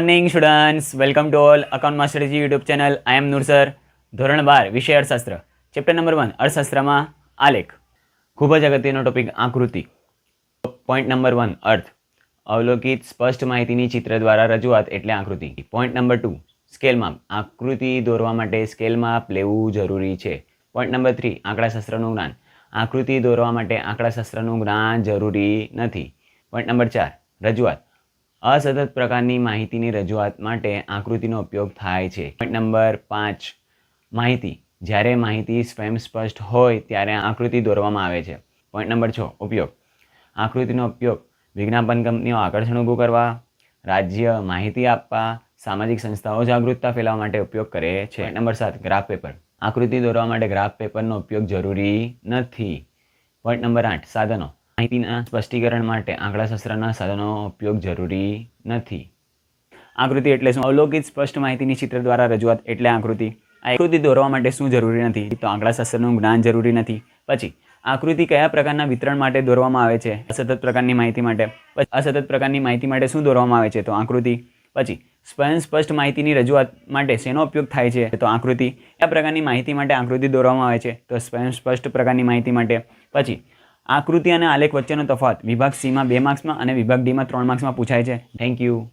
Morning students welcome to all account માસ્ટરજી YouTube channel I am Noor sir ધોરણ બાર, વિષય અર્થશાસ્ત્ર. ચેપ્ટર નંબર વન અર્થશાસ્ત્રમાં આલેખ. ખૂબ જ અગત્યનો ટોપિક આકૃતિ. પોઈન્ટ નંબર વન અર્થ. અવલોકિત સ્પષ્ટ માહિતીની ચિત્ર દ્વારા રજૂઆત એટલે આકૃતિ. પોઈન્ટ નંબર ટુ સ્કેલ માપ આકૃતિ દોરવા માટે સ્કેલ માપ લેવું જરૂરી છે. પોઈન્ટ નંબર થ્રી આંકડાશાસ્ત્રનું જ્ઞાન. આકૃતિ દોરવા માટે આંકડાશાસ્ત્રનું જ્ઞાન જરૂરી નથી. પોઈન્ટ નંબર ચાર, રજૂઆત. અસતત પ્રકારની માહિતીની રજૂઆત માટે આકૃતિનો ઉપયોગ થાય છે. પોઈન્ટ નંબર પાંચ. માહિતી. જ્યારે માહિતી સ્વયં સ્પષ્ટ હોય ત્યારે આકૃતિ દોરવામાં આવે છે. પોઈન્ટ નંબર છ. ઉપયોગ. આકૃતિનો ઉપયોગ વિજ્ઞાપન કંપનીઓ આકર્ષણ ઊભું કરવા, રાજ્ય માહિતી આપવા, સામાજિક સંસ્થાઓ જાગૃતતા ફેલાવવા માટે ઉપયોગ કરે છે. નંબર સાત. ગ્રાફ પેપર આકૃતિ દોરવા માટે ગ્રાફ પેપરનો ઉપયોગ જરૂરી નથી. પોઈન્ટ નંબર આઠ. સાધનો. માહિતીના સ્પષ્ટીકરણ માટે આંકડાશાસ્ત્રના સાધનો ઉપયોગ જરૂરી નથી. આકૃતિ એટલે શું? અવલોકિત સ્પષ્ટ માહિતીની ચિત્ર દ્વારા રજૂઆત એટલે આકૃતિ. આકૃતિ દોરવા માટે શું જરૂરી નથી? તો આંકડાશાસ્ત્રનું જ્ઞાન જરૂરી નથી. પછી, આકૃતિ કયા પ્રકારના વિતરણ માટે દોરવામાં આવે છે? અસતત પ્રકારની માહિતી માટે. અસતત પ્રકારની માહિતી માટે શું દોરવામાં આવે છે? તો આકૃતિ. પછી સ્વયં સ્પષ્ટ માહિતીની રજૂઆત માટે શેનો ઉપયોગ થાય છે? તો આકૃતિ. કયા પ્રકારની માહિતી માટે આકૃતિ દોરવામાં આવે છે? તો સ્વયં સ્પષ્ટ પ્રકારની માહિતી માટે. પછી આકૃતિ અને આલેખ વચ્ચેનો તફાવત. વિભાગ સીમાં બે માર્ક્સમાં અને વિભાગ ડીમાં ત્રણ માર્ક્સમાં પૂછાય છે. Thank you